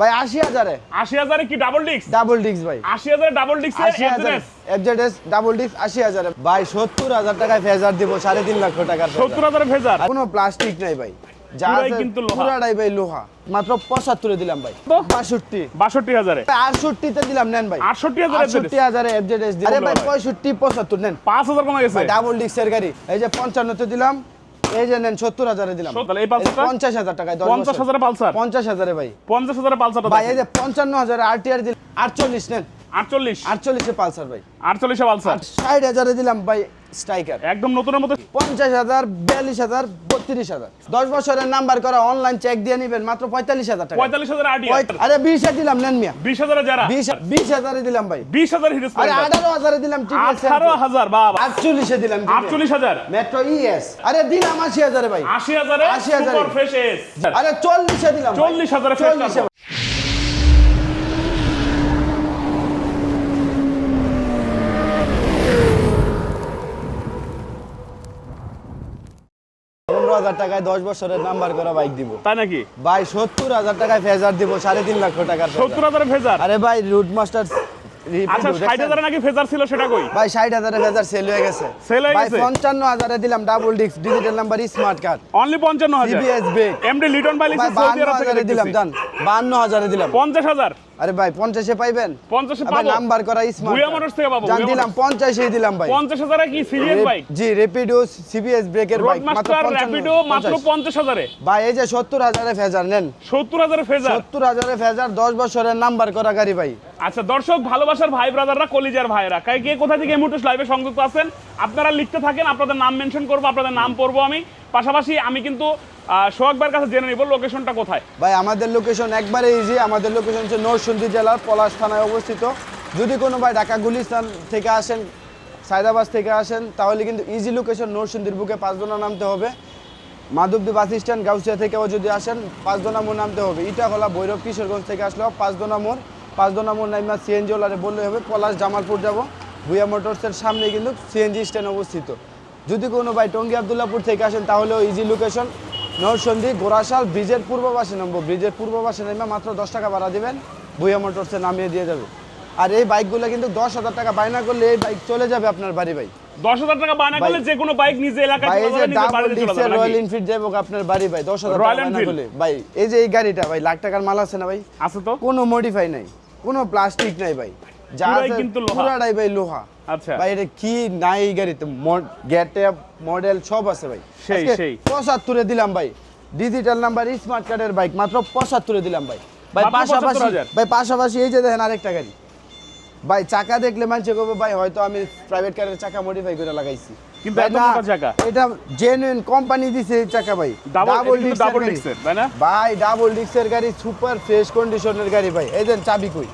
ভাই আশি হাজারে। আশি হাজারে কি ডাবল ডিস্ক ডাবল ডিস্ক ভাই। আশি হাজারে ডাবল ডিস্ক আশি হাজারে। এফজেডএস ডাবল ডিস্ক আশি হাজারে। ভাই সত্তর হাজার টাকায় ফেজার দিব সাড়ে তিন লক্ষ টাকার সত্তর হাজারে ফেজার কোনো প্লাস্টিক নাই ভাই। লোহা। পুরাটাই ভাই লোহা। মাত্র পঁচাত্তরে দিলাম ভাই। বাষট্টি। বাষট্টি হাজারে। আটষট্টিতে দিলাম নেন ভাই। আটষট্টি হাজারে আটষট্টি হাজারে এফজেডএস আরে ভাই পঁয়ষট্টি পঁচাত্তর নেন। পাঁচ হাজার কমে গেছে। ডাবল ডিস্কের গাড়ি। এই যে পঞ্চান্নতে দিলাম। এই যে নেন সত্তর হাজারে দিলাম। এই? পঞ্চাশ হাজার টাকায় পঞ্চাশ হাজার হাজারে পালসার? পঞ্চাশ হাজারে ভাই। পঞ্চাশ হাজারে পালসার ভাই এই যে পঞ্চান্ন হাজারে আরটিআর দিলাম। আটচল্লিশ নেন। আটচল্লিশ। আটচল্লিশে পালসার ভাই। আটচল্লিশে পালসার। ষাট হাজারে দিলাম ভাই স্ট্রাইকার। একদম নতুনের মতো পঞ্চাশ হাজার বিয়াল্লিশ হাজার বত্রিশ হাজার। দশ বছরের নাম্বার করা অনলাইন চেক দিয়ে নিবেন মাত্র পঁয়তাল্লিশ হাজার টাকা। পঁয়তাল্লিশ হাজার আটি আরে বিশে দিলাম নেন মিয়া। যারা ভাই। বিশ হাজার হিরো আরে দিলাম। বাবা। আটচল্লিশে দিলাম আটচল্লিশ হাজার। মেট্রো ইএস আরে দিলাম আশি হাজারে ভাই। আশি হাজারে আশি হাজারে। সুপার ফ্রেশ এস আরে চল্লিশে দিলাম ভাই। চল্লিশ হাজারে টাকায় দশ বছরের নাম্বার করা বাইক দিব। তাই নাকি? ভাই সত্তর হাজার টাকায় ফেজার দিব সাড়ে তিন লক্ষ টাকার সত্তর হাজারে ফেজার আরে ভাই রুট মাস্টার আচ্ছা ষাট নাকি ফেজার ছিল সেটা কই? ভাই ষাট হাজারের ফেজার সেল হয়ে গেছে। Sell হয়ে ভাই দিলাম double disc digital number smart card only পঞ্চান্ন হাজার? CBS brake MD Liton by আরব থেকে হাজারে দিলাম জান বান্ন হাজারে দিলাম। পঞ্চাশ হাজার? আরে ভাই পাইবেন? পাবো। নাম্বার করা স্মার্ট ভুয়া মোটরস থেকে পাবো, জান দিলাম দিলাম ভাই। কি সিরিয়াস বাইক জি রেপিডো সিবিএস ব্রেকের বাইক মাত্র পঞ্চান্ন মাত্র ভাই এই যে ফেজার নেন। ফেজার। ফেজার দশ বছরের নাম্বার করা গাড়ি ভাই। আচ্ছা দর্শক ভালোবাসার ভাই ব্রাদাররা কলিজার ভাইরা কাই কে কোথা থেকে মুহূর্তে লাইভে সংযুক্ত আছেন? আপনারা লিখতে থাকেন আপনাদের নাম মেনশন করব আপনাদের নাম পড়ব আমি। পাশাপাশি আমি কিন্তু আহ, সোহাগ কাছে জেনে নিব লোকেশনটা কোথায়? ভাই আমাদের লোকেশন একবারে ইজি আমাদের লোকেশন হচ্ছে নরসিংদী জেলার পলাশ থানায় অবস্থিত। যদি কোনো ভাই ঢাকা গুলিস্তান থেকে আসেন সায়দাবাদ থেকে আসেন তাহলে কিন্তু ইজি লোকেশন নরসিংদীর বুকে পাঁচদোনা নামতে হবে। মাধবদী বাস স্ট্যান্ড গাউসিয়া থেকেও যদি আসেন পাঁচদোনা মোড় নামতে হবে। ইটাখোলা ভৈরব কিশোরগঞ্জ থেকে আসলেও পাঁচদোনা মোড়। পাঁচদোনা মোড় নাইমা সিএনজি ওলারে বললে হবে পলাশ জামালপুর যাব। ভুয়া মোটরসের সামনে কিন্তু সিএনজি স্ট্যান্ড অবস্থিত। যদি কোনো ভাই টঙ্গী আবদুল্লাপুর থেকে আসেন তাহলেও ইজি লোকেশন নরসন্ধি গোরাশাল ব্রিজের পূর্ব পাশে নামবো। ব্রিজের পূর্ব পাশে নেমে মাত্র দশ টাকা ভাড়া দিবেন। ভুয়া মোটরসে নামিয়ে দিয়ে যাবে। আর এই বাইকগুলো কিন্তু দশ হাজার টাকা বায়না করলে এই বাইক চলে যাবে আপনার বাড়ি ভাই। দশ হাজার টাকা বায়না করলে যে কোনো বাইক নিজে এলাকায় এই চলে যে যাবে, নিজের ডাবল বাড়িতে চলে ডিক্সের যাবে রয়্যাল এনফিল্ড যাব আপনার বাড়ি ভাই দশ হাজার বায়না করলে। ভাই এই যে এই গাড়িটা ভাই লাখ টাকার মাল আছে না ভাই? আছে তো? কোনো মডিফাই নাই কোনো প্লাস্টিক নাই ভাই। যা কিন্তু। পুরাটাই ভাই লোহা। আচ্ছা। ভাই এটা কি নাই এই গাড়িতে? গেটে মডেল সব আছে ভাই। সেই, সেই। পঁচাত্তরে দিলাম ভাই। ডিজিটাল নাম্বার স্মার্ট কার্ডের বাইক মাত্র পঁচাত্তরে দিলাম ভাই। ভাই পাশাপাশি ভাই পাশাপাশি এই যে দেখেন আরেকটা গাড়ি। ভাই চাকা দেখলে মানুষে করবে ভাই হয়তো আমি প্রাইভেট কারের চাকা মডিফাই করে লাগাইছি। কিন্তু এত মোটা চাকা। এটা জেনুইন কোম্পানি দিছে এই চাকা ভাই। ডাবল ডিস্কের ডাবল। ডিক্সের তাই না? ভাই ডাবল ডিস্কের গাড়ি সুপার ফ্রেশ কন্ডিশনের গাড়ি ভাই। এই দেন চাবি কই?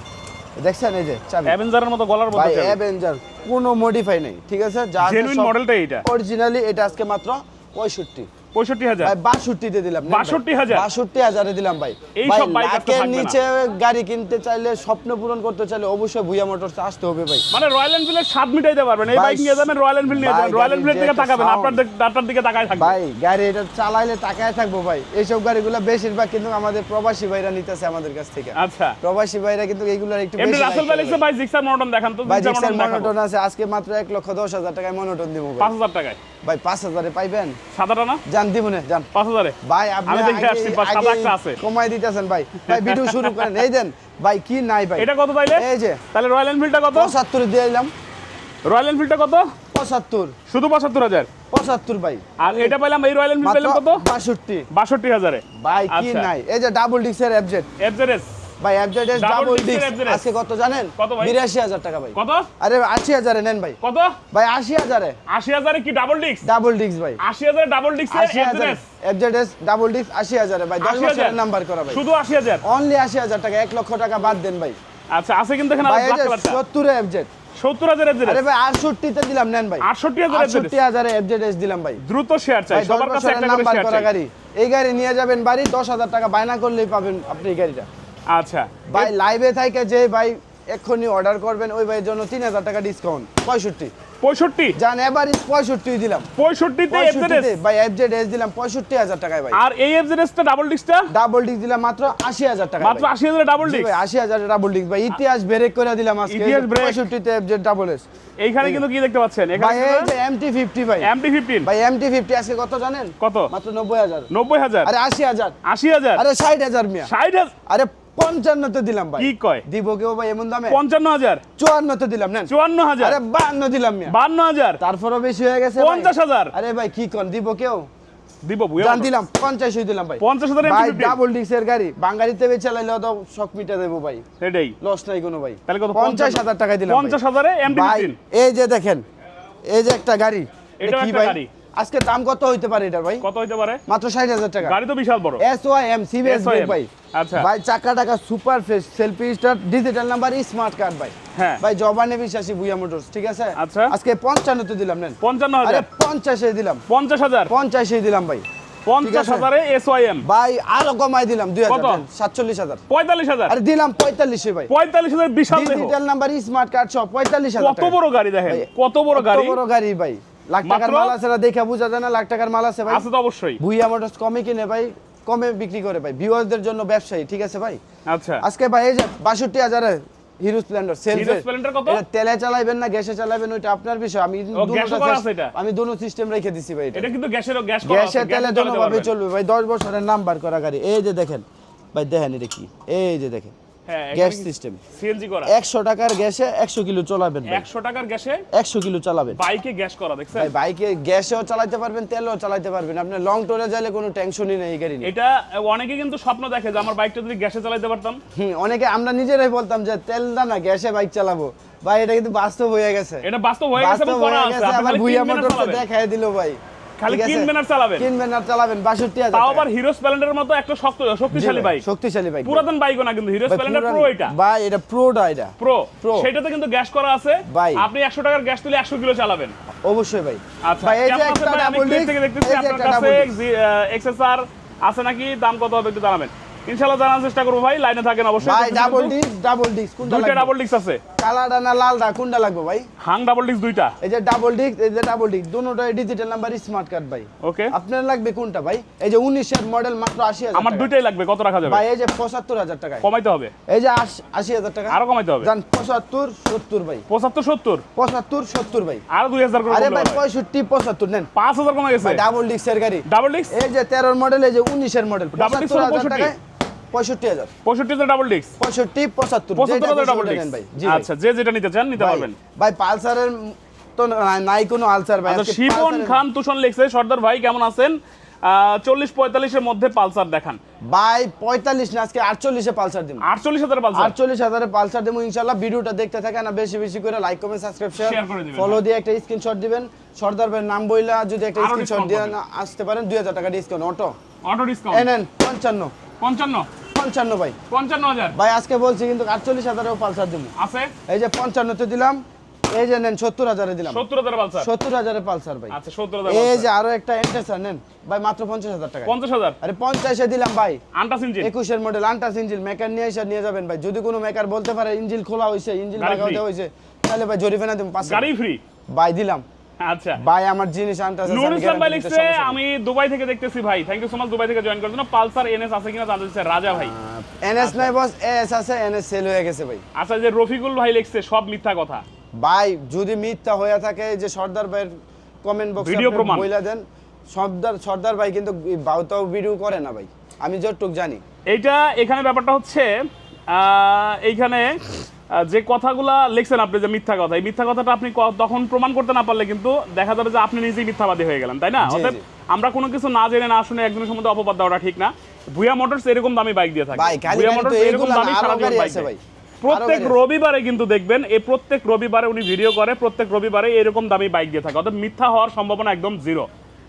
দেখছেন এই যে চাবি? অ্যাভেঞ্জারের মতো গলার ভাই অ্যাভেঞ্জার কোনো মডিফাই নেই ঠিক আছে? যা জেনুইন মডেলটা এটা অরিজিনালি এটা আজকে মাত্র পঁয়ষট্টি। পঁয়ষট্টি হাজার। বাষট্টিতে দিলাম নেন ভাই। 62,000? বাষট্টি হাজারে দিলাম ভাই। এই ভাই সব বাইক আর তো লাখের নিচে গাড়ি কিনতে চাইলে স্বপ্ন পূরণ করতে চাইলে অবশ্যই ভুয়া মোটরস আসতে হবে ভাই। মানে রয়্যাল এনফিল্ডের স্বাদ মিটাইতে পারবেন। এই বাইক নিয়ে যাবেন রয়্যাল এনফিল্ড নিয়ে যাবেন। রয়্যাল এনফিল্ডের দিকে তাকাবেন আপনার আপনার দিকে তাকায় থাকবে। ভাই গাড়ি এটা চালাইলে টাকায় থাকব ভাই। এইসব গাড়িগুলো বেশিরভাগ কিন্তু আমাদের প্রবাসী ভাইরা নিতেছে আমাদের কাছ থেকে। আচ্ছা। প্রবাসী ভাইরা কিন্তু একটু এমনি রাসেল ভাই লিখছে ভাই। জিক্সার মনোটন দেখান তো। ভাই জিক্সার জিক্সার মনোটন আছে আজকে মাত্র এক লক্ষ দশ হাজার টাকায় মনোটন দিব ভাই। পাঁচ হাজার টাকায়। ভাই পাঁচ হাজারে পাইবেন? সাদাটা না? জান দিব না পাঁচ হাজারে। ভাই আপনি আমি দেখে আসছি, পাঁচ সাত আগে আছে। কমাই দিতেছেন ভাই। ভাই ভিডিও শুরু করেন। এই দেন ভাই কি নাই ভাই। এটা কত তাইলে? এই যে। তাহলে রয়্যাল এনফিল্ডটা কত? পঁচাত্তর দিয়ে দিলাম। রয়্যাল এনফিল্ডটা কত? পঁচাত্তর। শুধু পঁচাত্তর হাজার। পঁচাত্তর ভাই। আর এটা পাইলাম এই রয়্যাল এনফিল্ড পেলাম কত? বাষট্টি। বাষট্টি হাজারে। ভাই কি আচ্ছা। নাই। এই যে ডাবল ডিক্সের এফজেড এফজেডএস ভাই Double ডাবল FZS আজকে কত জানেন? কত ভাই? বিরাশি হাজার টাকা ভাই। কত? আরে আশি হাজারে নেন ভাই। কত? ভাই আশি হাজারে। আশি হাজারে কি ডাবল ডিস্ক ডাবল ডিক্স ভাই। আশি হাজারে ডাবল ডিস্ক ডাবল ডিক্স আশি হাজারে। ভাই দশ আশি হাজার? বছরের নাম্বার করা ভাই। শুধু আশি হাজার? অনলি আশি হাজার টাকা এক লক্ষ টাকা বাদ দেন ভাই। আচ্ছা আছে কিন্তু এখানে ব্ল্যাক যে কালারটা সত্তরে হাজার আরে ভাই আটষট্টিতে দিলাম নেন ভাই। আটষট্টি হাজার আটষট্টি হাজারে এফজেড দিলাম ভাই। দ্রুত শেয়ার চাই সবার কাছে একটা নাম্বার করা গাড়ি। এই গাড়ি নিয়ে যাবেন বাড়ি দশ হাজার টাকা বায়না করলেই পাবেন আপনি এই গাড়িটা। আচ্ছা। ভাই লাইভে থাকে যে ভাই এক্ষুনি অর্ডার করবেন ওই ভাইয়ের জন্য তিন হাজার টাকা ডিসকাউন্ট পঁয়ষট্টি। পঁয়ষট্টি? যান এভারেজ পঁয়ষট্টি দিলাম। পঁয়ষট্টিতে ভাই এফজেড এস দিলাম পঁয়ষট্টি হাজার টাকায় ভাই। আর এই এফজেড টা ডাবল ডিস্কটা ডাবল ডিস্ক দিলাম মাত্র আশি হাজার টাকা মাত্র আশি হাজার ডাবল ডিস্ক ভাই আশি হাজার ডাবল ডিস্ক ভাই। ইতিহাস ব্রেক করে দিলাম আজকে। ইতিহাস break। পঁয়ষট্টিতে এফজেড ডাবল এস এইখানে কিন্তু কি দেখতে পাচ্ছেন? ভাই এই যে এমটি ফিফটি ভাই। এমটি ফিফটিন ভাই এমটি ফিফটি আজকে কত জানেন? কত? মাত্র নব্বই হাজার। নব্বই হাজার? আরে আশি হাজার। আশি হাজার? আরে ষাট হাজার মিয়া। ষাট হাজার আরে পঞ্চান্নতে দিলাম ভাই। কি কয়? দিব কেউ ভাই এমন দামে? পঞ্চান্ন হাজার চুয়ান্নতে দিলাম নেন। চুয়ান্ন হাজার আরে বান্ন দিলাম মিয়া। বান্ন হাজার? তারপরও বেশি হয়ে গেছে ভাই। পঞ্চাশ হাজার? আরে ভাই কি কন দিব কেউ? দিব বুয়া জান দিলাম পঞ্চাশই দিলাম ভাই। পঞ্চাশ হাজার ভাই এমটি ডাবল ডিক্সের গাড়ি। বাঙালিতে বেচে চালাইলেও তো শখ মিটা দেবো ভাই। সেটাই। লস নাই কোনো ভাই। তাহলে কত? পঞ্চাশ হাজার টাকায় দিলাম পঞ্চাশ হাজারে এমটি ভাই এই যে দেখেন এই যে একটা গাড়ি। এটা কি ভাই? গাড়ি। আজকে দাম কত হইতে পারে এটার ভাই? কত হইতে পারে? মাত্র ষাট হাজার টাকা। গাড়ি তো বিশাল বড়। এস ওয়াই এম সিবিএস ভাই। আচ্ছা। ভাই চাকা টাকা super fresh selfie star digital number smart card ভাই। হ্যাঁ। ভাই জবানে বিশ্বাসী বুয়া মোটরস ঠিক আছে? আচ্ছা। আজকে পঞ্চান্নতে দিলাম নেন। পঞ্চান্ন আরে হাজার পঞ্চাশে দিলাম। পঞ্চাশ হাজার? পঞ্চাশে দিলাম ভাই। পঞ্চাশ আছে। হাজারে এস ওয়াই এম ভাই আরও কমাই দিলাম দুই কত? হাজার সাতচল্লিশ হাজার। পঁয়তাল্লিশ হাজার। আরে দিলাম পঁয়তাল্লিশে ভাই। পঁয়তাল্লিশ হাজার বিশাল দেহ। ডিজিটাল নাম্বার স্মার্ট কার্ড সব পঁয়তাল্লিশ হাজার কত বড় গাড়ি দেখেন? কত বড় গাড়ি? কত বড় গাড়ি ভাই। লাখ টাকার মাল আছে না দেখে বোঝা যায় না লাখ টাকার মাল আছে ভাই। আছে তো অবশ্যই। ভুইয়া মোটরস কমে কিনে ভাই কমে বিক্রি করে ভাই। ভিউয়ারদের জন্য ব্যবসায়ী ঠিক আছে ভাই? আচ্ছা। আজকে ভাই এই যে Hero Splendor self. Hero Splendor কত? তেলে চালাইবেন না গ্যাসে চালাবেন ওইটা আপনার বিষয়। আমি দুটো আছে আমি দুটো সিস্টেম রেখে দিছি ভাই এটা। এটা কিন্তু গ্যাসের গ্যাস করা গ্যাসে তেলে দুটো ভাবে চলবে ভাই। দশ বছরের নাম্বার করা গাড়ি। এই যে দেখেন ভাই দেখেন এটা কি? এই যে দেখেন। Gas system. সিএনজি করা। একশো টাকার গ্যাসে একশো কিলো চালাবেন ভাই। একশো টাকার গ্যাসে একশো কিলো চালাবেন। বাইকে গ্যাস করা দেখছেন? ভাই বাইকে গ্যাসেও চালাতে পারবেন তেলেও চালাতে পারবেন। আপনি লং টুরে যাইলে কোনো টেনশনই নেই গাড়ি নিয়ে। এটা অনেকে কিন্তু স্বপ্ন দেখে যে আমার বাইকটা যদি গ্যাসে চালাতে পারতাম। হুম, অনেকে আমরা নিজেরাই বলতাম যে তেল দা না গ্যাসে বাইক চালাবো। ভাই এটা কিন্তু বাস্তব হয়ে গেছে। এটা বাস্তব হয়ে গেছে এবং করা আছে। আবার ভুইয়া মোটরস দেখায় দিল ভাই। খালি? কিনবেন আর চালাবেন। কিনবেন আর চালাবেন বাষট্টি হাজার তাও আবার হিরো স্প্লেন্ডারের মতো একটা শক্ত শক্তিশালী বাইক। শক্তিশালী বাইক। পুরাতন বাইকও না কিন্তু হিরো স্প্লেন্ডার প্রো এটা। ভাই এটা প্রোটা এটা। প্রো। সেটাতে কিন্তু গ্যাস করা আছে। আপনি একশো টাকার গ্যাস তুলে একশো কিলো চালাবেন। অবশ্যই ভাই। আচ্ছা ভাই এই যে একটা ডাবল ডিস্ক থেকে দেখতেছি আপনার কাছে এক্সএসআর আছে নাকি? দাম কত হবে একটু জানাবেন। ইনশাআল্লাহ জানার চেষ্টা করব ভাই লাইনে থাকেন অবশ্যই ভাই ডাবল ডিস্ক ডাবল ডিস্ক কোনটা দুইটা ডাবল ডিস্ক আছে। কালারটা না লালটা কোনটা লাগবে ভাই? হাং ডাবল ডিস্ক দুইটা। এই যে ডাবল ডিস্ক এই যে ডাবল ডিস্ক দুটোটাই ডিজিটাল নাম্বার স্মার্ট কার্ড ভাই। ওকে আপনার লাগবে কোনটা ভাই? এই যে উনিশের মডেল মাত্র আশি হাজার আমার দুইটাই লাগবে কত রাখা যাবে? ভাই এই যে পঁচাত্তর হাজার টাকায়। কমাইতে হবে। এই যে আশ- আশি হাজার টাকা। আরও কমাইতে হবে। যান পঁচাত্তর সত্তর ভাই। পঁচাত্তর সত্তর? পঁচাত্তর সত্তর ভাই। আরও দুই হাজার করে আরে ভাই হবে। পঁয়ষট্টি পঁচাত্তর নেন। পাঁচ হাজার কমে গেছে। ডাবল ডিস্কের গাড়ি। ডাবল ডিস্ক এই যে তেরোর মডেল এই যে উনিশের মডেল Double disc হাজার। পঁয়ষট্টি হাজার পঁয়ষট্টি ডাবল ডিস্ক পঁয়ষট্টি পঁচাত্তর পঁচাত্তর হাজার ডাবল ডিস্ক ভাই। আচ্ছা যে যেটা নিতে চান নিতে পারবেন। ভাই পালসারের তো নাই কোনো আলসার ভাই। আজকে শিবন পালসারের- খান তুষন লিখছে। সর্দার ভাই কেমন আছেন? চল্লিশ পঁয়তাল্লিশের মধ্যে পালসার দেখান। ভাই পঁয়তাল্লিশ না আজকে আটচল্লিশে পালসার দিব। আটচল্লিশ হাজার পালসার। আটচল্লিশ হাজারে পালসার দেবো ইনশাল্লাহ ভিডিওটা দেখতে থাকেন আর বেশি বেশি করে লাইক কমেন্ট দিবেন, ফলো। দিয়ে একটা স্ক্রিনশট দিবেন। সর্দার ভাইয়ের নাম বইলা যদি একটা স্ক্রিনশট দিয়ে আসতে পারেন দুই হাজার টাকা ডিসকাউন্ট অটো অটো ডিসকাউন্ট পঞ্চান্ন। পঞ্চান্ন? পঞ্চান্ন ভাই। পঞ্চান্ন হাজার। ভাই আজকে বলছি কিন্তু আটচল্লিশ হাজারেও পালসার দেবো আছে? এই যে পঞ্চান্নতে দিলাম এই যে নেন সত্তর হাজারে দিলাম। সত্তর হাজার পালসার? সত্তর হাজারে পালসার ভাই। আচ্ছা সত্তর হাজার এই যে আরও একটা এন্টেসার নেন। ভাই মাত্র পঞ্চাশ হাজার টাকা পঞ্চাশ হাজার? আরে পঞ্চাশে দিলাম ভাই। আন্টাস ইঞ্জিন? একুশের মডেল আন্টাস ইঞ্জিল মেকার নিয়ে এসে নিয়ে যাবেন ভাই। যদি কোনো মেকার বলতে পারে ইঞ্জিল খোলা হয়েছে ইঞ্জিল গাড়ি লাগাতে হয়েছে তাহলে ভাই জরিমানা দেবো পাঁচশো গাড়ি ফ্রি ভাই দিলাম। আচ্ছা। ভাই আমার জিনিস আন্টাস আছে, নুর আমি ইসলাম ভাই লিখছে আমি দুবাই থেকে দেখতেছি ভাই। Thank you so much Dubai থেকে জয়েন করার জন্য। পালসার এনএস আছে কিনা জানতে চাইছে রাজা ভাই। এনএস নাই বস এস আছে এনএস সেল হয়ে গেছে ভাই। আচ্ছা যে রফিকুল ভাই লিখছে সব মিথ্যা কথা। ভাই যদি মিথ্যা হয়ে থাকে যে সর্দার ভাইয়ের কমেন্ট বক্সে Video প্রমাণ। বইলা দেন সর্দার সর্দার ভাই কিন্তু বাউতাও ভিডিও করে না ভাই। আমি যতটুক জানি। এইটা এখানে ব্যাপারটা হচ্ছে আহ, এইখানে যে কথাগুলা লিখছেন আপনি যে মিথ্যা কথা এই মিথ্যা কথাটা আপনি তখন প্রমাণ করতে না পারলে কিন্তু দেখা যাবে যে আপনি নিজেই মিথ্যাবাদী হয়ে গেলেন তাই না? জি। আমরা কোনো কিছু না জেনে না শুনে একজনের সম্বন্ধে অপবাদ দেওয়াটা ঠিক না। ভুয়া মোটরস এরকম দামি বাইক দিয়ে থাকে। ভুয়া মোটরস এরকম দামি সারা জীবন বাইক দেয়। প্রত্যেক। রবিবারে কিন্তু দেখবেন এই প্রত্যেক রবিবারে উনি ভিডিও করে প্রত্যেক রবিবারে এরকম দামি বাইক দিয়ে থাকে। অর্থাৎ মিথ্যা হওয়ার সম্ভাবনা একদম জিরো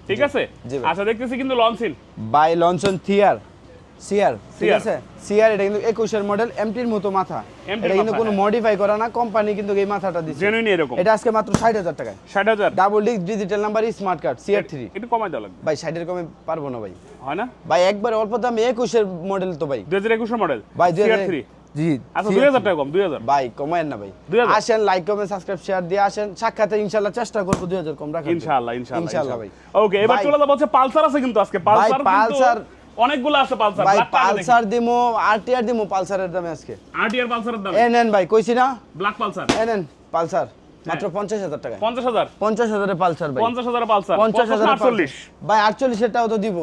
ঠিক আছে? আচ্ছা দেখতেছি কিন্তু লঞ্চিন বাই লঞ্চন থিয়ার সিয়ার ঠিক আছে? সিয়ার এটা কিন্তু একুশের মডেল এমটির মতো মাথা। এটা কিন্তু কোনো হ্যাঁ। মডিফাই করা না কোম্পানি কিন্তু এই মাথাটা দিচ্ছে জেনুইন এরকম। এটা আজকে মাত্র ষাট হাজার টাকায়। ষাট হাজার। Double disc digital number smart card CR three একটু কমাই দেওয়া লাগবে। ভাই ষাটের কমে পারব না ভাই। হয় না? ভাই একবার অল্প দামে একুশের মডেল তো ভাই। দুই হাজার একুশের মডেল ভাই দুই CR3 হাজার জি আচ্ছা দুই হাজার টাকা কম দুই হাজার। ভাই কমায়েন না ভাই। আসেন লাইক কমেন্ট সাবস্ক্রাইব শেয়ার দিয়ে আসেন। সাক্ষাতে ইনশাল্লাহ চেষ্টা করব দুই হাজার কম রাখার জন্য। ইনশাআল্লাহ ইনশাআল্লাহ ইনশাআল্লাহ ভাই। ওকে এবার চলে যাব হচ্ছে পালসার আছে কিন্তু আজকে। পালসার পালসার- অনেকগুলো আছে পালসার ভাই পালসার দিমু আরটিআর দিমু পালসারের দামে আজকে। আরটিআর পালসারের দাম? এ ভাই কইছি না? Black Pulsar. এ নেন পালসার। মাত্র পঞ্চাশ হাজার টাকা পঞ্চাশ হাজার? পঞ্চাশ হাজারের পালসার ভাই। পঞ্চাশ হাজার পালসার। পঞ্চাশ হাজার আটচল্লিশ। ভাই আটচল্লিশেরটাও তো দিব।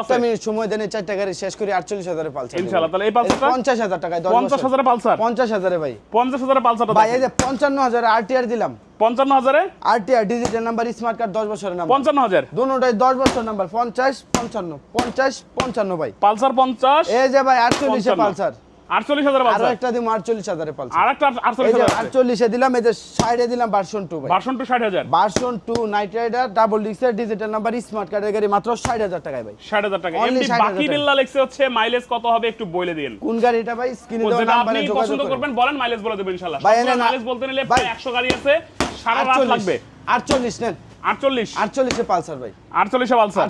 একটা মিনিট সময় দেন চারটা গাড়ি শেষ করি আটচল্লিশ হাজারের পালসার ইনশাআল্লাহ, তাহলে এই পালসারটা? পঞ্চাশ হাজার টাকায় পঞ্চাশ। হাজারে পালসার? পঞ্চাশ হাজারে ভাই। পঞ্চাশ হাজারে পালসারটা ভাই এই যে পঞ্চান্ন হাজারে আরটিআর দিলাম। পঞ্চান্ন হাজারে? RTR digital number smart card দশ বছরের নাম্বার। পঞ্চান্ন হাজার? দুটোটাই দশ বছর নাম্বার। পঞ্চাশ পঞ্চান্ন পঞ্চাশ পঞ্চান্ন ভাই। পালসার পঞ্চাশ? এই যে ভাই আটচল্লিশে পালসার। আটচল্লিশ হাজার আরও একটা দিব আটচল্লিশ হাজারে পালসার আর একটা এই আটচল্লিশ যে হাজার আছে। আটচল্লিশে দিলাম এই যে সাইডে দিলাম ভার্সন টু ভার্সন টু ষাট হাজার। Version two night rider double ডিক্সের digital number smart কার্ডের গাড়ি মাত্র ষাট হাজার টাকায় ভাই। ষাট হাজার টাকা। এমনি বাকি বিল্লা লেখছে হচ্ছে মাইলেজ কত হবে একটু বলে দিন। কোন গাড়িটা ভাই? স্ক্রিনে দেওয়া নাম্বারে যোগাযোগ পছন্দ করবেন। বলেন মাইলেজ বলে দেবেন ইনশাআল্লাহ ভাই, মাইলেজ বলতে নিলে ভাই, প্রায় একশো গাড়ি আছে সারা রাত লাগবে। আটচল্লিশ নেন। পালসার ভাই। পালসার?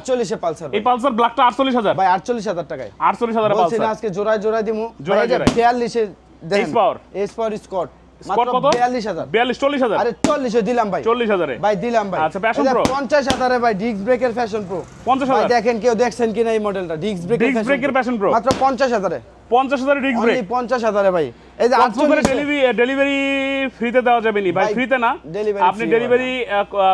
পালসার এই পালসার ব্ল্যাকটা আটচল্লিশ হাজার? ভাই বলছি আজকে জোড়ায় জোড়ায় দিমু। জোড়ায় জোড়ায়। এস পাওয়ার স্কট ফ্যাশন দেখেন কেউ দেখছেন কিনা এই মডেলটা ডিস্ক ব্রেকের Pro। মাত্র পঞ্চাশ হাজারে। পঞ্চাশ হাজার ডিস্ক ব্রেক অনলি পঞ্চাশ হাজারে ভাই। এই যে করে আটচল্লিশ ডেলিভারি ডেলিভারি ফ্রিতে দেওয়া যাবে নি? ভাই ভাই, ফ্রিতে না। আপনি ডেলিভারি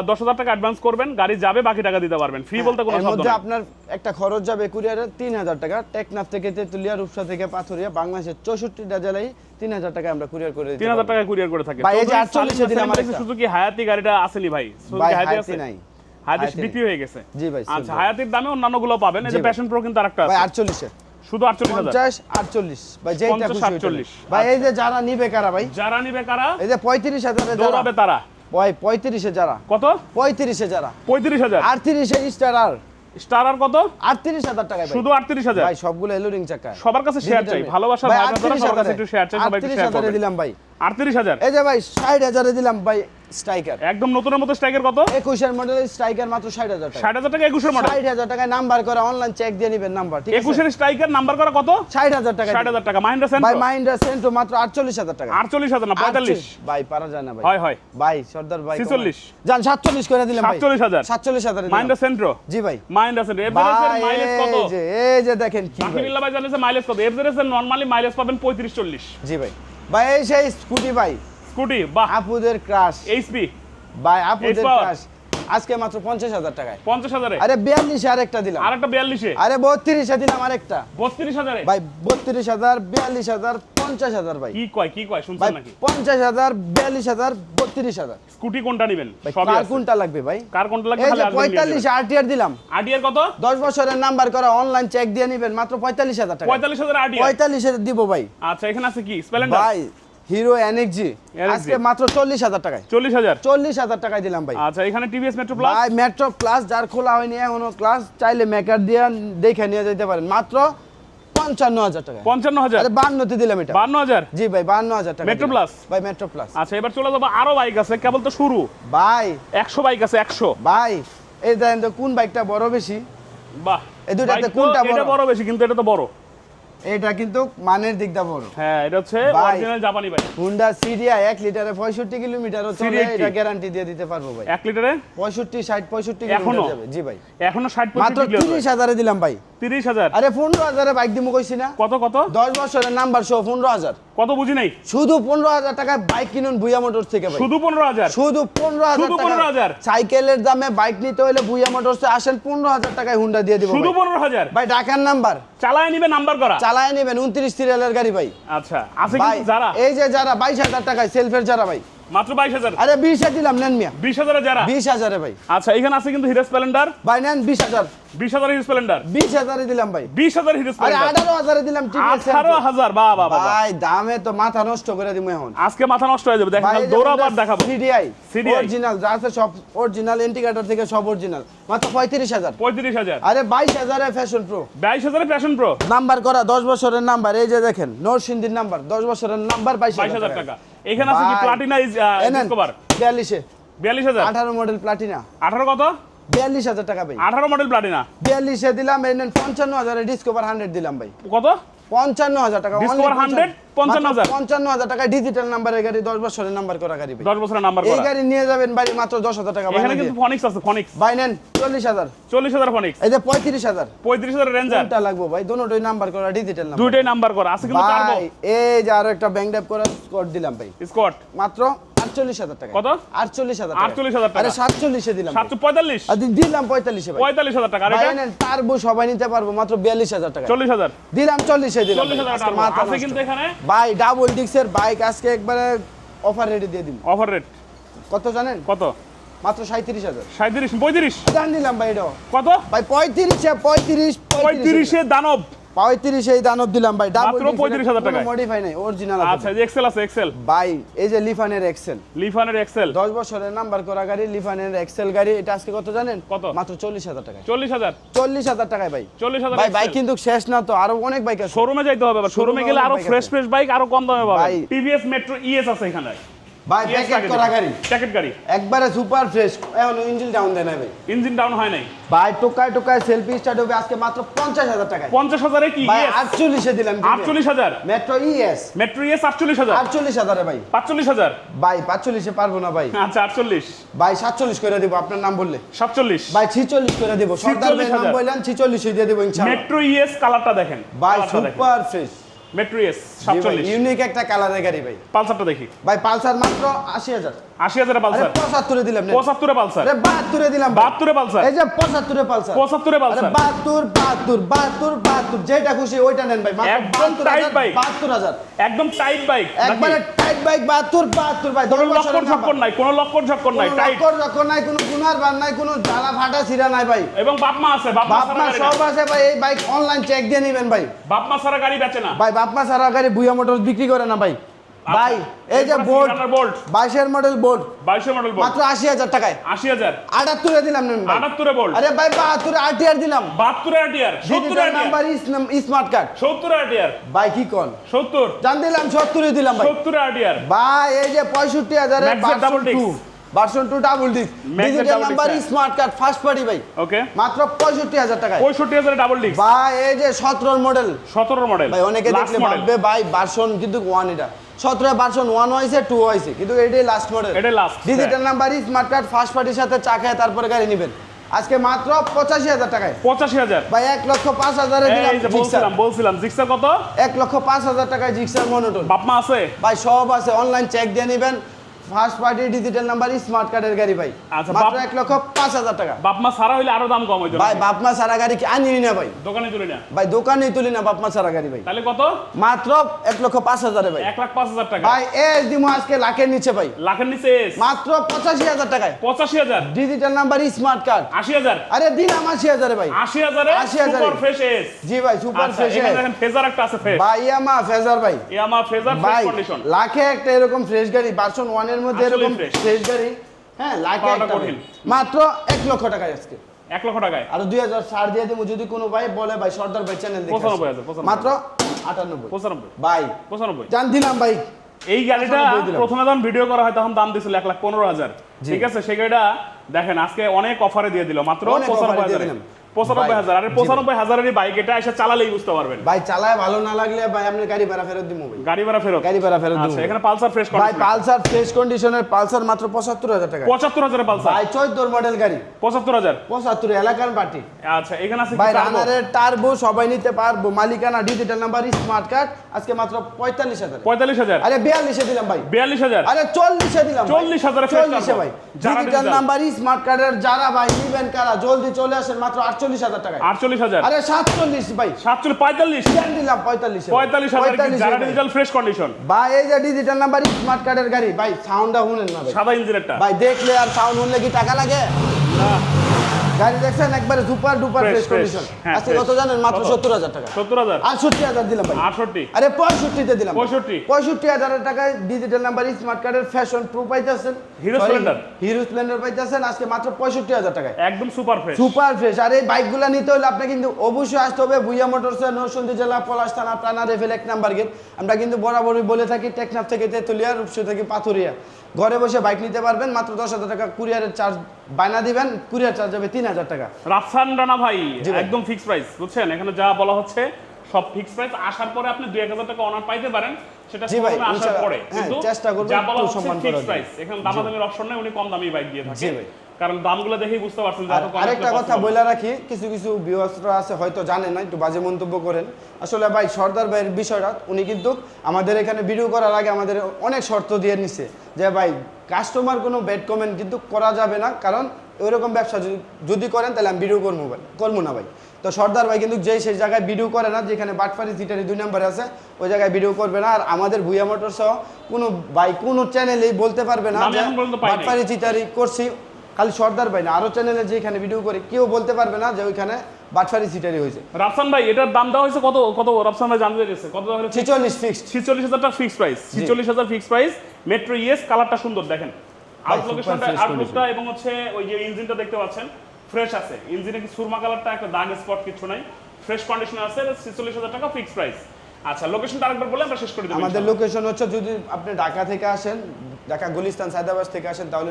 দশ হাজার টাকা অ্যাডভান্স করবেন গাড়ি যাবে বাকি টাকা দিতে পারবেন। ফ্রি বলতে কোনো শব্দ আপনার একটা খরচ যাবে কুরিয়ারের তিন হাজার টাকা টেকনাফ থেকে তেতুলিয়া রূপসা থেকে পাথুরিয়া বাংলাদেশের চৌষট্টিটা জেলায় তিন হাজার টাকা আমরা কুরিয়ার করে তিন হাজার টাকা কুরিয়ার করে থাকে। ভাই, এই যে 48 এ দিলাম আরেকটা। সুজুকি হায়াতি গাড়িটা আসেনি ভাই। সুজুকি ভাই হায়াতি আছে? নাই। হায়াতি বিক্রি হয়ে গেছে? জি ভাই, আচ্ছা হায়াতির দামে অন্যান্যগুলো পাবেন। এই যে ভাই। প্যাশন প্রো কিন্তু আরেকটা ভাই আছে। আটচল্লিশে। শুধু আটচল্লিশ হাজার। পঞ্চাশ আটচল্লিশ। ভাই যেইটা 50, খুশি ওইটা 48 নেন। ভাই এই যে যারা নিবে কারা ভাই? যারা নিবে কারা? এই যে পঁয়ত্রিশ হাজার যারা তারা। ভাই পঁয়ত্রিশে যারা। কত? পঁয়ত্রিশে যারা। পঁয়ত্রিশ হাজার। আটত্রিশে স্টার আর। স্টার আর কত? আটত্রিশ হাজার টাকায় ভাই। শুধু আটত্রিশ হাজার। ভাই সবগুলো এলোরিং চাকা। সবার কাছে শেয়ার চাই। ভালোবাসা ভাই ভাই ব্রাদাররা 38 সবার কাছে একটু শেয়ার চাই সবাই একটু 38 শেয়ার হাজারে দিলাম ভাই। আটত্রিশ হাজার। এই যে ভাই ষাট হাজারে দিলাম ভাই স্ট্রাইকার। একদম নতুনের মতো স্ট্রাইকের কত? একুশের মডেলের স্ট্রাইকার মাত্র ষাট হাজার টাকা। ষাট হাজার টাকা একুশের মডেল ষাট হাজার টাকায় নাম্বার করা অনলাইন চেক দিয়ে নিবেন নাম্বার ঠিক একুশের স্ট্রাইকার নাম্বার করা কত? ষাট হাজার টাকা। ষাট হাজার টাকা। মাহিন্দ্রা ভাই মাইন্ডা সেন্টো মাত্র আটচল্লিশ হাজার টাকা। আটচল্লিশ হাজার না পঁয়তাল্লিশ? ভাই পারা যায় না ভাই। হয় হয়। ভাই সর্দার ভাই 46 যান সাতচল্লিশ করে দিলাম ভাই। 47,000 সাতচল্লিশ হাজার মাহিন্দ্রা সেন্ট্রো জি ভাই। মাহিন্দ্রা সেন্ট্রো এফজেডএস এর মাইলেজ কত? এই যে দেখেন কি ভাই। ভাই মাইলেজ কত? এফজেডএস এর নরমালি মাইলেজ পাবেন পঁয়ত্রিশ চল্লিশ। জি ভাই। ভাই এই সেই স্কুটি ভাই। স্কুটি বাহ। আপুদের ক্রাশ এইচপি ভাই আপুদের। ক্রাশ আজকে মাত্র পঞ্চাশ হাজার টাকায়। পঞ্চাশ হাজারে? আরে বিয়াল্লিশে আরেকটা দিলাম। আর একটা বিয়াল্লিশে? আরে বত্রিশে দিলাম আরেকটা। বত্রিশ হাজারে? ভাই বত্রিশ হাজার বিয়াল্লিশ হাজার পঞ্চাশ হাজার ভাই। কি কয় কি কয় শুনছেন নাকি? পঞ্চাশ হাজার বিয়াল্লিশ হাজার বত্রিশ হাজার। স্কুটি কোনটা নেবেন? কার কোনটা লাগবে ভাই? কার কোনটা লাগবে? এই যে পঁয়তাল্লিশ আরটিআর দিলাম। আরটিআর কত? দশ বছরের নাম্বার করা অনলাইন চেক দিয়ে নিবেন মাত্র পঁয়তাল্লিশ হাজার টাকা। পঁয়তাল্লিশ হাজার আরটিআর পঁয়তাল্লিশে দিব ভাই। আচ্ছা এখানে আছে কি? স্প্লেন্ডার ভাই হিরো এনএক্সজি আজকে মাত্র চল্লিশ হাজার টাকায়। চল্লিশ হাজার? চল্লিশ হাজার টাকায় দিলাম ভাই। আচ্ছা এখানে টিভিএস মেট্রো প্লাস ভাই মেট্রো প্লাস যার খোলা হয়নি এখনও ক্লাস চাইলে মেকার দিয়ে দেখে নিয়ে যেতে পারেন। মাত্র টাকা পঞ্চান্ন হাজার? আরে বান্নতে দিলাম এটা। বান্ন হাজার জি ভাই বান্ন হাজার টাকা Metro দিলাম। Plus? ভাই মেট্রো প্লাস আচ্ছা এবার চলে যাব আরও বাইক আছে কেবল তো শুরু। ভাই। একশো বাইক আছে একশো। ভাই এই দেখেন তো কোন বাইকটা বড় বেশি? বাহ এই দুইটাতে বাইক তো- কোনটা বড়? এটা বড় বেশি কিন্তু এটা তো বড়। এটা কিন্তু মানের দিকটা বড়। হ্যাঁ এটা হচ্ছে অরিজিনাল জাপানি বাইক হুন্ডা সিরিয়া এক লিটারে 65 কিলোমিটার চলে এটা গ্যারান্টি দিয়ে দিতে পারব ভাই। 1 লিটারে? পঁয়ষট্টি ষাট পঁয়ষট্টি এখনও? কিলোমিটার যাবে। জি ভাই। এখনও ষাট মাত্র 30000 এ দিলাম ভাই। তিরিশ হাজার? আরে 15000 এ বাইক দিমু কইছি না। কত কত? দশ বছরের নাম্বার সহ পনেরো হাজার। কত বুঝি নাই? শুধু পনেরো হাজার টাকায় বাইক কিনুন ভুইয়া মোটরস থেকে শুধু পনেরো হাজার? শুধু পনেরো হাজার শুধু 15,000 সাইকেলের দামে বাইক নিতে হলে ভুইয়া মোটরসে আসেন পনেরো হাজার টাকায় হুন্ডা দিয়ে দিব শুধু পনেরো হাজার? ভাই ঢাকার নাম্বার চালায় নিবে নাম্বার করা? চালায় নেবেন উনত্রিশ সিরিয়ালের গাড়ি ভাই। আচ্ছা আছে ভাই যারা? এই যে যারা বাইশ হাজার টাকায় সেলফের যারা ভাই। মাত্র বাইশ হাজার? আরে বিশে দিলাম নেন মিয়া। বিশ হাজারে যারা? বিশ হাজারে ভাই। আচ্ছা এখানে আছে কিন্তু হিরো স্প্লেন্ডার ভাই নেন বিশ হাজার। বিশ হাজার হিরো স্প্লেন্ডার। বিশ হাজারে দিলাম ভাই। বিশ হাজার হিরো স্প্লেন্ডার। আঠারো হাজারে দিলাম আঠারো হাজার বা বা বা ভাই দামে তো মাথা নষ্ট করে দিব এখন। আজকে মাথা নষ্ট হয়ে যাবে। দেখেন দৌড়াবার দেখাবো। সিডিআই CDI অরিজিনাল যা আছে সব অরিজিনাল ইন্ডিকেটর থেকে সব অরিজিনাল মাত্র পঁয়ত্রিশ হাজার। পঁয়ত্রিশ হাজার। আরে বাইশ হাজারে ফ্যাশন প্রো বাইশ হাজারে ফ্যাশন প্রো নাম্বার করা দশ বছরের নাম্বার এই যে দেখেন নরসিংদীর নাম্বার দশ বছরের নাম্বার বাইশ বাইশ হাজার টাকা। এখানে আছে কি প্লাটিনা ইজ ডিসকভার বিয়াল্লিশে। বিয়াল্লিশ হাজার? আঠারো মডেল প্লাটিনা আঠারো কত? বিয়াল্লিশ হাজার টাকা ভাই। আঠারো মডেল প্লাটিনা বিয়াল্লিশে দিলাম এই নেন পঞ্চান্ন হাজারে ডিসকভার হান্ড্রেড দিলাম ভাই। কত? পঞ্চান্ন হাজার টাকা Discover 100, 55,000 পঞ্চান্ন হাজার। টাকা ডিজিটাল নাম্বারের গাড়ি দশ বছরের নাম্বার করা গাড়ি দশ বছরের নাম্বার এই গাড়ি নিয়ে যাবেন বাড়ি মাত্র দশ হাজার টাকা এখানে কিন্তু ফনিক্স আছে ফনিক্স ভাই নেন চল্লিশ হাজার। চল্লিশ হাজার ফনিক্স এই যে পঁয়ত্রিশ হাজার। পঁয়ত্রিশ হাজার রেঞ্জার কোনটা লাগবো ভাই? দুটোই নাম্বার করা ডিজিটাল নাম্বার দুইটাই নাম্বার করা। আছে কিন্তু ভাই এই যে আরও একটা ব্যাংক ড্যাপ করা স্কট দিলাম ভাই। স্কট মাত্র আটচল্লিশ হাজার টাকা। কত? আটচল্লিশ হাজার 48,000 টাকা। সাতচল্লিশে দিলাম। ভাই। সাতশো পঁয়তাল্লিশ দিলাম পঁয়তাল্লিশে পঁয়তাল্লিশ হাজার টাকা। আর ভাই এটা নেন টার্বো সবাই নিতে পারব মাত্র বিয়াল্লিশ হাজার টাকা। চল্লিশ হাজার। দিলাম চল্লিশে দিলাম। চল্লিশ ভাই। হাজার আজকে আছে কিন্তু এখানে? ভাই ডাবল ডিক্সের বাইক আজকে একবারে অফার রেটে দিয়ে দিন অফার রেট কত জানেন? কত? মাত্র সাঁত্রিশ হাজার। সাঁত্রিশ পঁয়ত্রিশ? দিলাম ভাই এটাও। কত? ভাই পঁয়ত্রিশে পঁয়ত্রিশ। পঁয়ত্রিশে দানব। পঁয়ত্রিশে এই দানব দিলাম ভাই মাত্র 35,000 টাকায়। মডিফাই নাই অরিজিনাল আচ্ছা এক্সেল আছে এক্সেল ভাই এই যে লিফানের এক্সেল লিফানের এক্সেল দশ বছরের নাম্বার করা গাড়ি লিফানের এক্সেল গাড়ি এটা আজকে কত জানেন? কত? মাত্র চল্লিশ হাজার টাকায়। চল্লিশ হাজার। চল্লিশ হাজার টাকায় ভাই। চল্লিশ হাজার ভাই বাইক কিন্তু শেষ না তো আরও অনেক বাইক আছে। শোরুমে যাইতে হবে শোরুমে Showroom-এ গেলে আরও ফ্রেশ ফ্রেশ বাইক আরও কম দামে পাবেন। ভাই। টিভিএস মেট্রো ইএস আছে এখানে। ভাই প্যাকেট করা গাড়ি। প্যাকেট গাড়ি। একবারে সুপার ফ্রেশ এখন ইঞ্জিন ডাউন দেয় না ভাই। ইঞ্জিন ডাউন হয় নাই। ভাই টোকায় টোকায় সেলফি স্টার্ট হবে আজকে মাত্র পঞ্চাশ হাজার টাকায়। পঞ্চাশ হাজারে কি? ভাই আটচল্লিশে দিলাম আটচল্লিশ হাজার। মেট্রো ইএস মেট্রো ইএস আটচল্লিশ হাজার। আটচল্লিশ হাজারে ভাই। পাঁচচল্লিশ হাজার। ভাই পাঁচচল্লিশে পারব না ভাই। আচ্ছা আটচল্লিশ। ভাই সাতচল্লিশ করে দিব আপনার নাম বললে। সাতচল্লিশ। ভাই ছিচল্লিশ করে দিব। সর্দার ভাই নাম 46,000 বললেন ছিচল্লিশে দিয়ে দিব ইনশাআল্লাহ। মেট্রো ইএস কালারটা দেখেন। ভাই সুপার ফ্রেশ মেট্রো ইএস সাতচল্লিশ। ইউনিক একটা কালারের গাড়ি ভাই। পালসারটা দেখি। ভাই পালসার মাত্র আশি হাজার। আশি হাজারে আরে পালসার পঁচাত্তরে দিলাম নেন। পঁচাত্তরে পালসার। আরে বাহাত্তরে দিলাম ভাই। বাহাত্তরে পালসার। এই যে পঁচাত্তরে পালসার। পঁচাত্তরে পালসার। বাহাত্তর বাহাত্তর বাহাত্তর বাহাত্তর যেটা খুশি ওইটা নেন ভাই। একদম 72 tight হাজার, bike। 72 হাজার। একদম টাইট বাইক একবারে টাইট বাইক বাহাত্তর বাহাত্তর ভাই কোনো ঝক্কর নাই কোনো লক্কর ঝক্কর নাই কোনো টাইট নাই কোনো গুনার নাই কোনো জ্বালা ফাটা ছিড়া নাই ভাই। এবং বাপমা আছে বাপমা সব ভাই এই বাইক অনলাইন চেক দিয়ে নেবেন ভাই। বাপমা সারা গাড়ি বেচে না। ভাই বাপ মা সারা গাড়ি বুয়া মোটর বিক্রি করে না ভাই। ভাই এই যে বোর্ড বোল্ট বাইশের মডেল বোর্ড বাইশে মডেল বোল্ট। মাত্র আশি হাজার টাকায়। আশি হাজার। আটাত্তরে দিলাম নেন ভাই। বোল্ট। আরে ভাই বাহাত্তরে আরটিআর দিলাম। বাহাত্তরে আটিয়ার সত্তরে ডিজিটাল নাম্বার স্মার্ট কার্ড সত্তরে আটিয়ার ভাই কি কন? সত্তর। জান দিলাম সত্তরে দিলাম ভাই। সত্তরে আটিয়ার ভাই এই যে পঁয়ষট্টি হাজারে Maxer two version two double disc digital number. Smart card first party ভাই। ওকে মাত্র পঁয়ষট্টি হাজার টাকায়। পঁয়ষট্টি হাজারে ডাবল ডিস্ক ভাই এই যে সতেরোর মডেল সতেরো মডেল ভাই অনেকে দেখলে ভাববে ভাই ভার্সন কিন্তু ওয়ান এটা। সতেরো ভার্সন ওয়ান হয়েছে টু হয়েছে। কিন্তু এটাই লাস্ট মডেল এটাই last, digital number smart card first পার্টির সাথে চা খায় তারপরে গাড়ি নেবেন। আজকে মাত্র পঁচাশি হাজার টাকায়। পঁচাশি হাজার? ভাই এক লক্ষ পাঁচ হাজারে বলছিলাম বলছিলাম জিক্সার কত? এক লক্ষ পাঁচ হাজার টাকায় জিক্সার মনোটন বাপমা আছে? ভাই সব আছে। অনলাইন চেক দিয়ে নেবেন। First party digital number smart কার্ডের গাড়ি ভাই। আচ্ছা, মাত্র এক লক্ষ পাঁচ হাজার টাকা। বাপমা সারা হইলে আরও দাম কম হইতো ভাই বাপমা সারা গাড়ি কি আনি না ভাই? দোকানে তুলি না? ভাই দোকানে তুলি না বাপমা সারা গাড়ি ভাই। তাহলে কত? মাত্র এক লক্ষ পাঁচ হাজারে ভাই। এক লাখ পাঁচ হাজার টাকা। ভাই এস দিমো আজকে লাখের নিচে ভাই। লাখের নিচে এস? মাত্র পঁচাশি হাজার টাকায়। পঁচাশি হাজার? ডিজিটাল নাম্বার স্মার্ট কার্ড আশি হাজার? আরে দিলাম আশি হাজারে ভাই। আশি হাজারে 80,000 সুপার ফ্রেশ এস। জি ভাই সুপার আচ্ছা ফ্রেশ দেখেন ফেজার একটা আছে ফ্রেশ। ভাই ইয়ামা ফেজার ভাই। ইয়ামা ফেজার ফ্রেশ ভাই কন্ডিশন লাখে একটা এরকম ফ্রেশ গাড়ি ভার্সন ওয়ানের মধ্যে এরকম ফ্রেশ গাড়ি হ্যাঁ লাখে একটা মাত্র এক লক্ষ টাকায় আজকে। এক লক্ষ টাকায়? আর দুই হাজার ছাড় দিয়ে দেবো যদি কোনো ভাই বলে ভাই সর্দার ভাই চ্যানেল। মাত্র আটানব্বই। পঁচানব্বই। ভাই পঁচানব্বই। জান দিলাম ভাই। এই গাড়িটা প্রথমে যখন ভিডিও করা হয় তখন দাম দিছিল এক লাখ পনেরো হাজার। ঠিক আছে? সেই গাড়িটা দেখেন আজকে অনেক অফারে দিয়ে দিল মাত্র পঁচানব্বই হাজার। পঁচানব্বই হাজার। আরে। পঁচানব্বই হাজারেরই বাইক এটা এসে চালালেই বুঝতে পারবেন। ভাই চালায় ভালো না লাগলে ভাই আপনি গাড়ি ভাড়া ফেরত দিব গাড়ি ভাড়া ফেরত? গাড়ি ভাড়া ফেরত আচ্ছা দিব এখানে পালসার ফ্রেশ ভাই পালসার ফ্রেশ কন্ডিশনের পালসার মাত্র পঁচাত্তর হাজার টাকা। পঁচাত্তর হাজারের পালসার? ভাই চোদ্দোর মডেল গাড়ি। পঁচাত্তর হাজার? পঁচাত্তর এলাকার পার্টি আচ্ছা এখানে আছে ভাই? রানারের টার্বো সবাই নিতে পারব। মালিকানা ডিজিটাল নাম্বার স্মার্ট কার্ড আজকে মাত্র পঁয়তাল্লিশ হাজার। পঁয়তাল্লিশ হাজার? আরে বিয়াল্লিশে দিলাম ভাই। বিয়াল্লিশ হাজার? আরে চল্লিশে দিলাম 40,000 এ fresh চল্লিশে ভাই। ডিজিটাল। নাম্বার স্মার্ট কার্ডের যারা ভাই নিবেন কারা? জলদি চলে আসেন মাত্র আটচল্লিশ হাজার টাকা আটচল্লিশ হাজার। আরে সাতচল্লিশ ভাই। সাতচল্লিশ পঁয়তাল্লিশ। দিলাম পঁয়তাল্লিশে? পঁয়তাল্লিশ হাজার ডিজিটাল ফ্রেশ কন্ডিশন ভাই এই যে ডিজিটাল নাম্বার স্মার্ট কার্ডের গাড়ি ভাই সাউন্ডটা শুনেন না ভাই। সাদা ইঞ্জিনেরটা। ভাই দেখলে আর সাউন্ড শুনলে কি টাকা লাগে? গাড়ি দেখছেন একবারে সুপার ডুপার ফ্রেশ কন্ডিশন হ্যাঁ, আজকে কত জানেন? মাত্র কত? সত্তর হাজার টাকা। সত্তর হাজার? আটষট্টি হাজার দিলাম ভাই। আটষট্টি? আরে পঁয়ষট্টিতে দিলাম। পঁয়ষট্টি। পঁয়ষট্টি হাজারের টাকায় ডিজিটাল নাম্বার স্মার্ট কার্ডের ফ্যাশন প্রো পাইতেছেন। Hero Splendor। হিরো স্প্লেন্ডার পাইতেছেন আজকে মাত্র পঁয়ষট্টি হাজার টাকায়। একদম সুপার ফ্রেশ সুপার ফ্রেশ আর এই বাইকগুলো নিতে হলে আপনি কিন্তু অবশ্যই আসতে হবে ভুইয়া মোটরসের নরসিংদী জেলা পলাশ থানা টানা রেফেল এক নাম্বার গেট। আমরা কিন্তু বরাবরই বলে থাকি টেকনাফ থেকে তেতুলিয়া রূপসী থেকে পাথুরিয়া। ঘরে বসে বাইক নিতে পারবেন মাত্র দশ হাজার টাকা। কুরিয়ারের চার্জ বায়না দিবেন কুরিয়ার চার্জ হবে তিন হাজার টাকা। রাফসান রানা ভাই একদম ফিক্স প্রাইস বুঝছেন? এখানে যা বলা হচ্ছে সব ফিক্স প্রাইস আসার পরে আপনি দুই এক হাজার টাকা অনার পাইতে পারেন সেটা জি আসার পরে। হ্যাঁ, কিন্তু চেষ্টা করব যা বলা হচ্ছে ফিক্স প্রাইস এখানে দামাদামির অপশন নেই উনি কম দামি বাইক দিয়ে জি ভাই। কারণ দামগুলো দেখেই বুঝতে পারছেন যে আর এত কম আরেকটা কথা বলে রাখি কিছু কিছু ভিউয়ার্সরা আছে হয়তো জানেন না একটু বাজে মন্তব্য করেন। আসলে ভাই সর্দার ভাইয়ের বিষয়টা উনি কিন্তু আমাদের এখানে ভিডিও করার আগে আমাদের অনেক শর্ত দিয়ে নিছে। যে ভাই কাস্টমার কোনো ব্যাড কমেন্ট কিন্তু করা যাবে না কারণ ওইরকম ব্যবসা যদি করেন তাহলে আমি ভিডিও করব ভাই। করব না ভাই। তো সর্দার ভাই কিন্তু যেই সেই জায়গায় ভিডিও করে না যেখানে বাটফারি সিটারি দুই নম্বরে আছে ওই জায়গায় ভিডিও করবে না। আর আমাদের ভুইয়া মোটর সহ কোনো ভাই কোনো চ্যানেলেই বলতে পারবে না। বাটফারি চিটারি করছি। খালি সর্দার ভাই না আরও চ্যানেলে যেখানে ভিডিও করে কেউ বলতে পারবে না যে ওইখানে বাটফারি সিটারি হয়েছে। রাফসান ভাই এটার দাম দেওয়া হয়েছে কত কত? রাফসান ভাই জানতে গেছে কত হয়েছে ছিচল্লিশ ফিক্সড ছিচল্লিশ হাজার টাকা ফিক্স প্রাইস ছিচল্লিশ হাজার ফিক্স প্রাইস মেট্রো ইএস কালারটা সুন্দর দেখেন। আউটলুকটা এবং হচ্ছে ওই যে ইঞ্জিনটা দেখতে পাচ্ছেন ফ্রেশ আছে। ইঞ্জিনে কি সুরমা কালারটা একটা দাগ স্পট কিছু নাই। ফ্রেশ কন্ডিশনে আছে ছিচল্লিশ হাজার টাকা ফিক্স প্রাইস আচ্ছা লোকেশনটা আরেকবার বলে আমরা শেষ করে দেবো আমাদের লোকেশন হচ্ছে যদি আপনি ঢাকা থেকে আসেন ঢাকা গুলিস্তান সায়দাবাদ থেকে আসেন তাহলে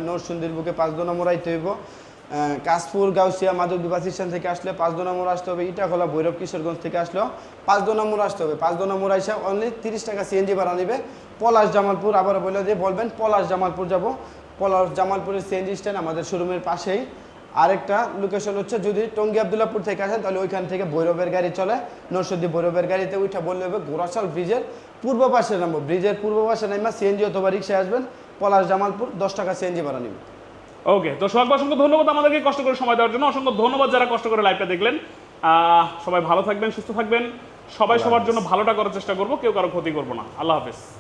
পাঁচ দোনা মোড়াইতে হইব। আহ, কাশপুর গাউসিয়া মাধবদী বাস স্ট্যান্ড থেকে আসলে পাঁচ দোনা নম্বর আসতে হবে। ইটাখোলা ভৈরব কিশোরগঞ্জ থেকে আসলেও পাঁচ দোনা নম্বর আসতে হবে। পাঁচ দোনা নম্বর এসে অনলি তিরিশ টাকা সিএনজি ভাড়া নেবে। পলাশ জামালপুর আবার বলে দিয়ে বলবেন পলাশ জামালপুর যাব। পলাশ জামালপুরের সিএনজি স্ট্যান্ড আমাদের শোরুমের পাশেই। আরেকটা লোকেশন হচ্ছে যদি টঙ্গী আবদুল্লাপুর থেকে আসেন তাহলে ওইখান থেকে ভৈরবের গাড়ি চলে। নরসদ্দি ভৈরবের গাড়িতে উঠে বললে হবে গোরাশাল ব্রিজের পূর্ব পাশে নামবো। ব্রিজের পূর্ব পাশে নামবা সিএনজি অথবা রিক্সায় আসবেন। পলাশ জামালপুর দশ টাকা সিএনজি ভাড়া নেবে। ওকে তো সোহাগ অসংখ্য ধন্যবাদ আমাদেরকে কষ্ট করে সময় দেওয়ার জন্য। অসংখ্য ধন্যবাদ যারা কষ্ট করে লাইভটা দেখলেন। সবাই ভালো থাকবেন সুস্থ থাকবেন। সবাই সবার জন্য ভালোটা করার চেষ্টা করব কেউ কারও ক্ষতি করব না। আল্লাহ হাফেজ।